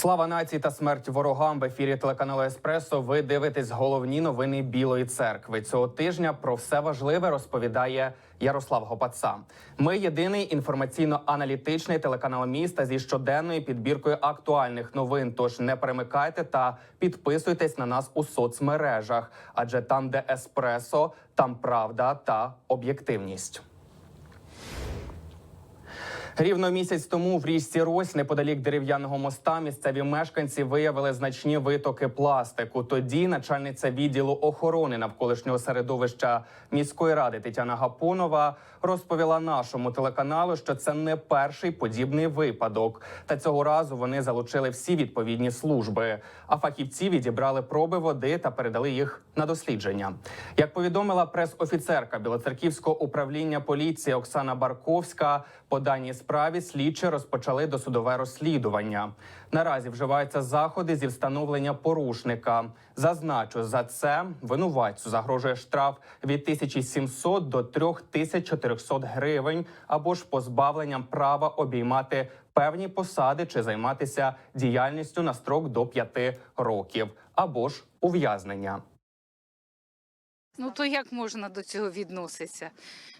Слава нації та смерть ворогам в ефірі телеканалу Еспресо. Ви дивитесь головні новини Білої церкви. Цього тижня про все важливе розповідає Ярослав Гопаца. Ми єдиний інформаційно-аналітичний телеканал міста зі щоденною підбіркою актуальних новин. Тож не перемикайте та підписуйтесь на нас у соцмережах, адже там, де еспресо, там правда та об'єктивність. Рівно місяць тому в річці Рось, неподалік дерев'яного моста, місцеві мешканці виявили значні витоки пластику. Тоді начальниця відділу охорони навколишнього середовища міської ради Тетяна Гапонова розповіла нашому телеканалу, що це не перший подібний випадок. Та цього разу вони залучили всі відповідні служби. А фахівці відібрали проби води та передали їх на дослідження. Як повідомила прес-офіцерка Білоцерківського управління поліції Оксана Барковська, по даній справі слідчі розпочали досудове розслідування. Наразі вживаються заходи зі встановлення порушника. Зазначу, за це винуватцю загрожує штраф від 1700 до 3400 гривень або ж позбавленням права обіймати певні посади чи займатися діяльністю на строк до 5 років, або ж ув'язнення. Ну то як можна до цього відноситися?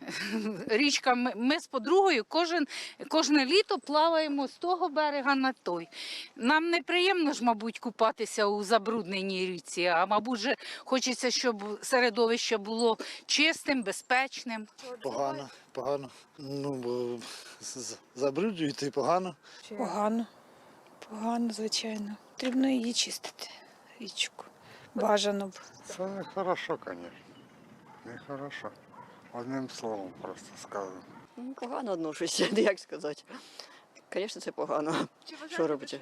Річка, ми, ми з подругою кожен, кожне літо плаваємо з того берега на той. Нам неприємно ж, мабуть, купатися у забрудненій річці, а мабуть, же хочеться, щоб середовище було чистим, безпечним. Погано, погано. Ну, бо і погано. Погано. Погано, звичайно. Потрібно її чистити, річку. Бажано б. Це не хорошо, звісно. Не хорошо. Одним словом просто сказано. Ну, Погано отношуся, як сказати. Звісно, це погано. Що робити?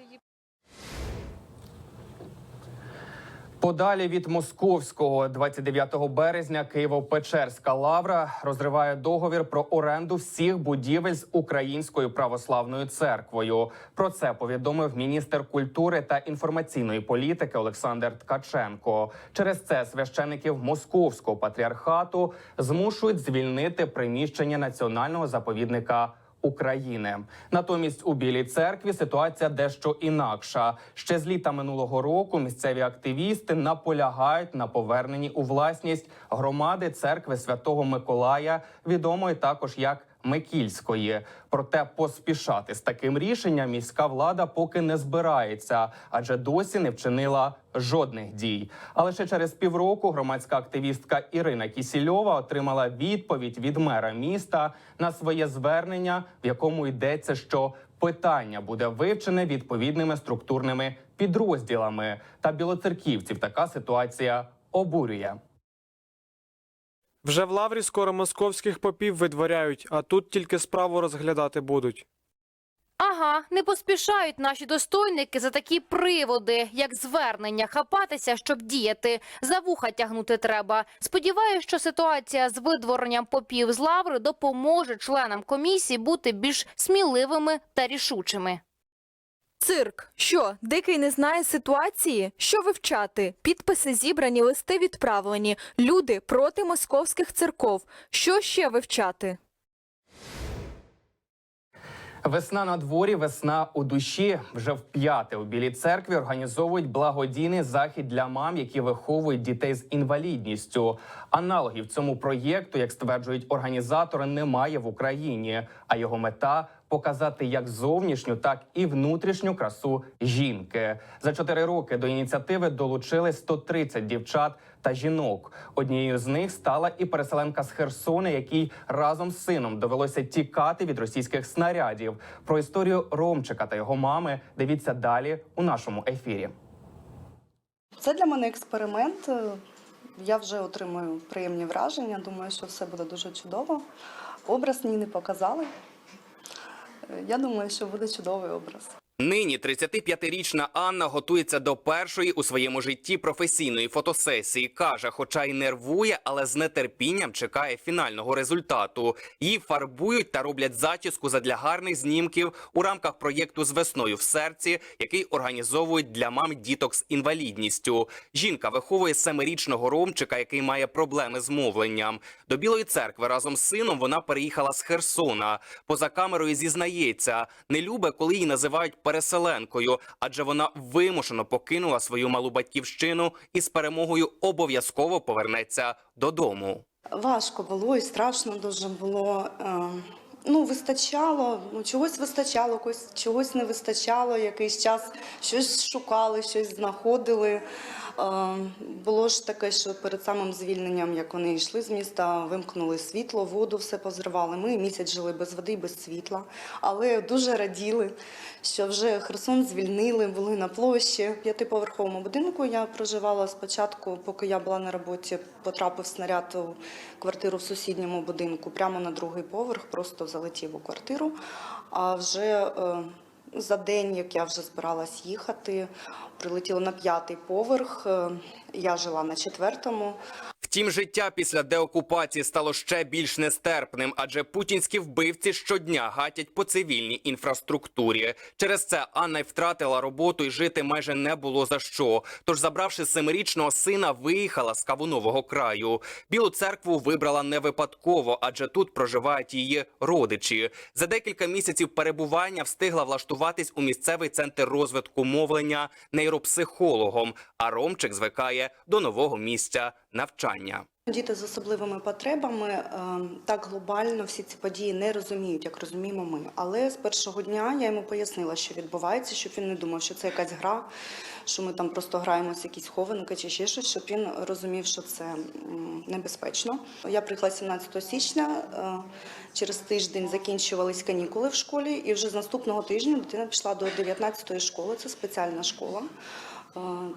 Подалі від московського 29 березня Києво-Печерська лавра розриває договір про оренду всіх будівель з Українською православною церквою. Про це повідомив міністр культури та інформаційної політики Олександр Ткаченко. Через це священиків московського патріархату змушують звільнити приміщення національного заповідника. України натомість у Білій церкві ситуація дещо інакша. Ще з літа минулого року місцеві активісти наполягають на поверненні у власність громади церкви Святого Миколая, відомої також як Микільської. Проте поспішати з таким рішенням міська влада поки не збирається, адже досі не вчинила жодних дій. А лише через півроку громадська активістка Ірина Кісільова отримала відповідь від мера міста на своє звернення, в якому йдеться, що питання буде вивчене відповідними структурними підрозділами. Та білоцерківців така ситуація обурює. Вже в лаврі скоро московських попів видворяють, а тут тільки справу розглядати будуть. Ага, не поспішають наші достойники за такі приводи, як звернення, хапатися, щоб діяти. За вуха тягнути треба. Сподіваюсь, що ситуація з видворенням попів з лаври допоможе членам комісії бути більш сміливими та рішучими. Цирк. Що, дикий не знає ситуації? Що вивчати? Підписи зібрані, листи відправлені. Люди проти московських церков. Що ще вивчати? Весна на дворі, весна у душі. Вже вп'яте у білій церкві організовують благодійний захід для мам, які виховують дітей з інвалідністю. Аналогів цьому проєкту, як стверджують організатори, немає в Україні. А його мета показати як зовнішню, так і внутрішню красу жінки. За чотири роки до ініціативи долучили 130 дівчат та жінок. Однією з них стала і переселенка з Херсона, якій разом з сином довелося тікати від російських снарядів. Про історію Ромчика та його мами дивіться далі у нашому ефірі. Це для мене експеримент. Я вже отримую приємні враження. Думаю, що все буде дуже чудово. Образ мені не показали. Е, Я думаю, що буде чудовий образ. Нині 35-річна Анна готується до першої у своєму житті професійної фотосесії. каже, хоча й нервує, але з нетерпінням чекає фінального результату. Її фарбують та роблять зачіску задля гарних знімків у рамках проєкту з весною в серці, який організовують для мам діток з інвалідністю. Жінка виховує семирічного ромчика, який має проблеми з мовленням. До Білої церкви разом з сином вона переїхала з Херсона. Поза камерою зізнається, не любить, коли її називають переселенкою, адже вона вимушено покинула свою малу батьківщину і з перемогою обов'язково повернеться додому. Важко було і страшно дуже було. Е, Ну, вистачало, ну, чогось вистачало, чогось не вистачало. Якийсь час щось шукали, щось знаходили. Було ж таке, що перед самим звільненням, як вони йшли з міста, вимкнули світло, воду, все позривали. Ми місяць жили без води, без світла. Але дуже раділи, що вже Херсон звільнили, були на площі. В п'ятиповерховому будинку я проживала спочатку, поки я була на роботі, потрапив снаряд у квартиру в сусідньому будинку, прямо на другий поверх, просто залетів у квартиру. А вже е, за день, як я вже збиралась їхати, прилетіло на п'ятий поверх. Я жила на четвертому. Втім, життя після деокупації стало ще більш нестерпним, адже путінські вбивці щодня гатять по цивільній інфраструктурі. Через це Анна й втратила роботу і жити майже не було за що. Тож, забравши семирічного сина, виїхала з Кавунового краю. Білу церкву вибрала не випадково, адже тут проживають її родичі. За декілька місяців перебування встигла влаштуватись у місцевий центр розвитку мовлення нейропсихологом. А Ромчик звикає до нового місця навчання. Діти з особливими потребами е, так глобально всі ці події не розуміють, як розуміємо ми. Але з першого дня я йому пояснила, що відбувається, щоб він не думав, що це якась гра, що ми там просто граємося, якісь хованки чи ще щось, щоб він розумів, що це небезпечно. Я приїхала 17 січня. е, Через тиждень закінчувались канікули в школі, і вже з наступного тижня дитина пішла до 19-ї школи. Це спеціальна школа.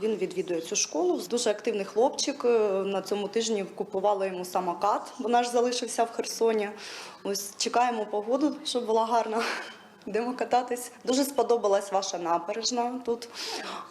Він відвідує цю школу. Дуже активний хлопчик. Е, На цьому тижні купувала йому самокат, бо наш залишився в Херсоні. Ось чекаємо погоду, щоб була гарна. Йдемо кататись. Дуже сподобалась ваша набережна тут.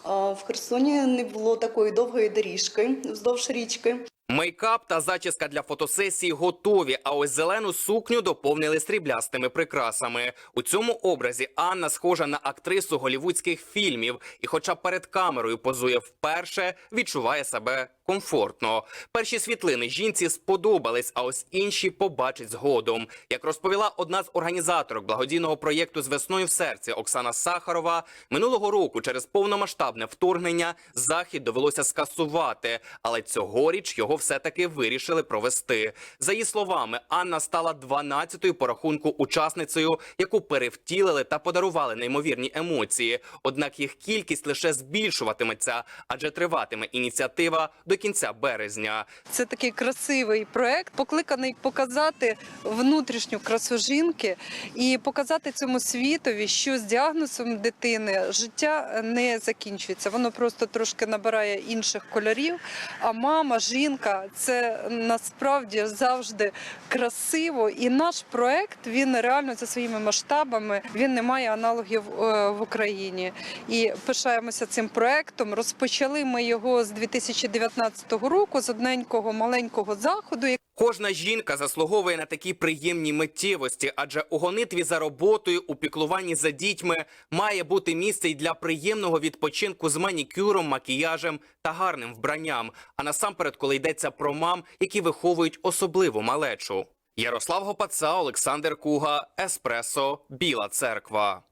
В Херсоні не було такої довгої доріжки вздовж річки. Мейкап та зачіска для фотосесії готові. А ось зелену сукню доповнили сріблястими прикрасами. У цьому образі Анна схожа на актрису голівудських фільмів, і, хоча перед камерою позує вперше, відчуває себе комфортно. Перші світлини жінці сподобались, а ось інші побачить згодом. Як розповіла одна з організаторок благодійного проєкту з весною в серці Оксана Сахарова, минулого року через повномасштабне вторгнення захід довелося скасувати, але цьогоріч його все-таки вирішили провести. За її словами, Анна стала 12-ю по рахунку учасницею, яку перевтілили та подарували неймовірні емоції. Однак їх кількість лише збільшуватиметься, адже триватиме ініціатива до кінця березня. Це такий красивий проект, покликаний показати внутрішню красу жінки і показати цьому світові, що з діагнозом дитини життя не закінчується. Воно просто трошки набирає інших кольорів. А мама, жінка це насправді завжди красиво. І наш проект він реально за своїми масштабами він не має аналогів е, в Україні. І пишаємося цим проектом. Розпочали ми його з 2019 року з одненького маленького заходу. Кожна жінка заслуговує на такі приємні миттєвості, адже у гонитві за роботою, у піклуванні за дітьми має бути місце й для приємного відпочинку з манікюром, макіяжем та гарним вбранням. А насамперед, коли йдеться про мам, які виховують особливу малечу. Ярослав Гопаца, Олександр Куга, Еспресо, Біла Церква.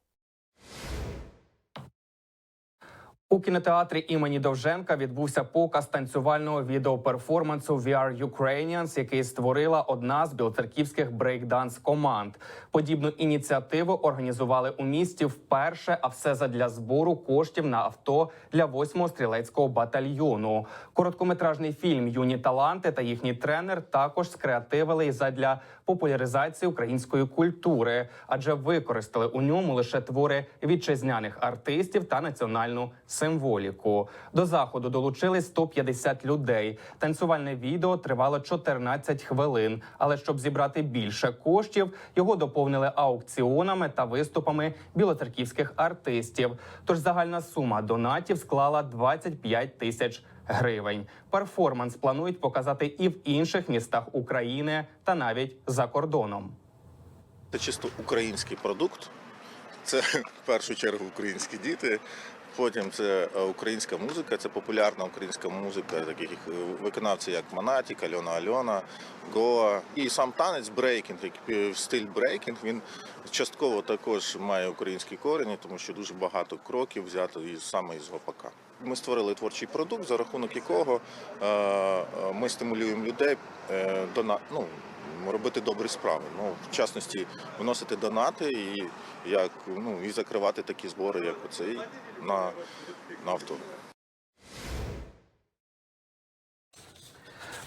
У кінотеатрі імені Довженка відбувся показ танцювального відеоперформансу «We are Ukrainians», який створила одна з білоцерківських брейкданс команд. Подібну ініціативу організували у місті вперше, а все задля збору коштів на авто для 8-го стрілецького батальйону. Короткометражний фільм Юні таланти та їхній тренер також скреативили задля популяризації української культури, адже використали у ньому лише твори вітчизняних артистів та національну символіку. До заходу долучились 150 людей. Танцювальне відео тривало 14 хвилин. Але щоб зібрати більше коштів, його доповнили аукціонами та виступами білоцерківських артистів. Тож загальна сума донатів склала 25 тисяч. Перформанс планують показати і в інших містах України та навіть за кордоном. Це чисто український продукт. Це в першу чергу українські діти. Потім це е, українська музика, це популярна українська музика, таких е, виконавців як Монатік, Альона Альона, Гоа. І сам танець брейкінг, е, стиль брейкінг, він частково також має українські корені, тому що дуже багато кроків взято із саме із гопака. Ми створили творчий продукт, за рахунок якого е, е, ми стимулюємо людей е, до ну, робити добрі справи. Ну, в частності, виносити донати і як ну і закривати такі збори, як оцей на, на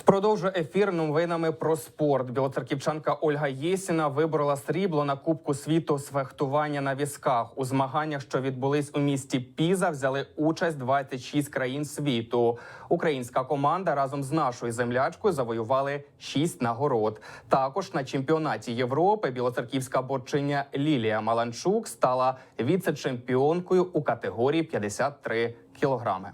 Продовжує ефір новинами про спорт. Білоцерківчанка Ольга Єсіна виборола срібло на Кубку світу з фехтування на візках. У змаганнях, що відбулись у місті Піза, взяли участь 26 країн світу. Українська команда разом з нашою землячкою завоювали 6 нагород. Також на чемпіонаті Європи білоцерківська борчиня Лілія Маланчук стала віце-чемпіонкою у категорії 53 кілограми.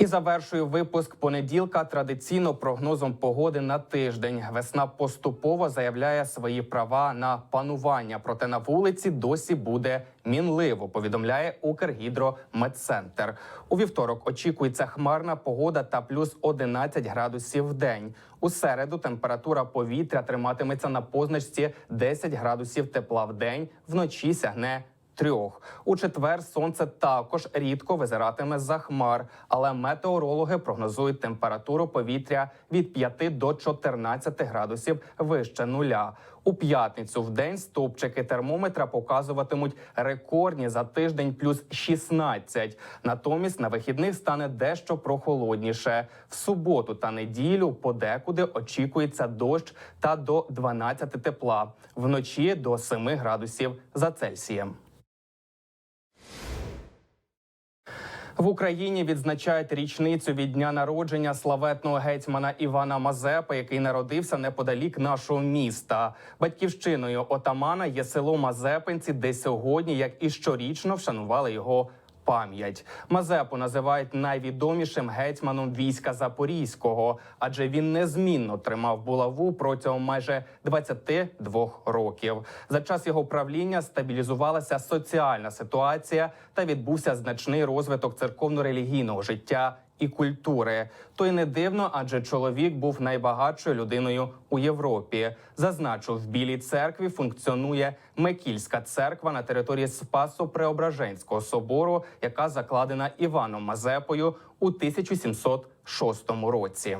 І завершую випуск понеділка традиційно прогнозом погоди на тиждень. Весна поступово заявляє свої права на панування, проте на вулиці досі буде мінливо. Повідомляє Укргідрометцентр. У вівторок очікується хмарна погода та плюс 11 градусів в день. У середу температура повітря триматиметься на позначці 10 градусів тепла в день. Вночі сягне трьох. У четвер сонце також рідко визиратиме за хмар, але метеорологи прогнозують температуру повітря від 5 до 14 градусів вище нуля. У п'ятницю в день стовпчики термометра показуватимуть рекордні за тиждень плюс 16. Натомість на вихідних стане дещо прохолодніше. В суботу та неділю подекуди очікується дощ та до 12 тепла. Вночі до 7 градусів за Цельсієм. В Україні відзначають річницю від дня народження славетного гетьмана Івана Мазепи, який народився неподалік нашого міста. Батьківщиною отамана є село Мазепинці, де сьогодні, як і щорічно, вшанували його. Пам'ять Мазепу називають найвідомішим гетьманом війська Запорізького, адже він незмінно тримав булаву протягом майже 22 років. За час його правління стабілізувалася соціальна ситуація та відбувся значний розвиток церковно-релігійного життя і культури. То й не дивно, адже чоловік був найбагатшою людиною у Європі. Зазначу, в Білій церкві функціонує Мекільська церква на території Спасо-Преображенського собору, яка закладена Іваном Мазепою у 1706 році.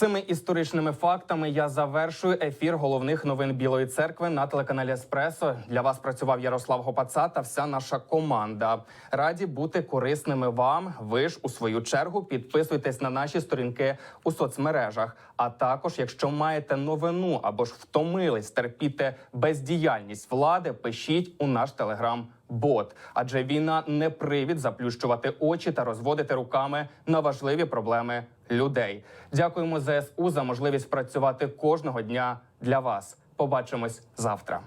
Цими історичними фактами я завершую ефір головних новин Білої церкви на телеканалі Еспресо. Для вас працював Ярослав Гопаца та вся наша команда. Раді бути корисними вам. Ви ж у свою чергу підписуйтесь на наші сторінки у соцмережах. А також, якщо маєте новину або ж втомились терпіти бездіяльність влади, пишіть у наш телеграм. Бот, адже війна не привід заплющувати очі та розводити руками на важливі проблеми людей. Дякуємо ЗСУ за можливість працювати кожного дня для вас. Побачимось завтра.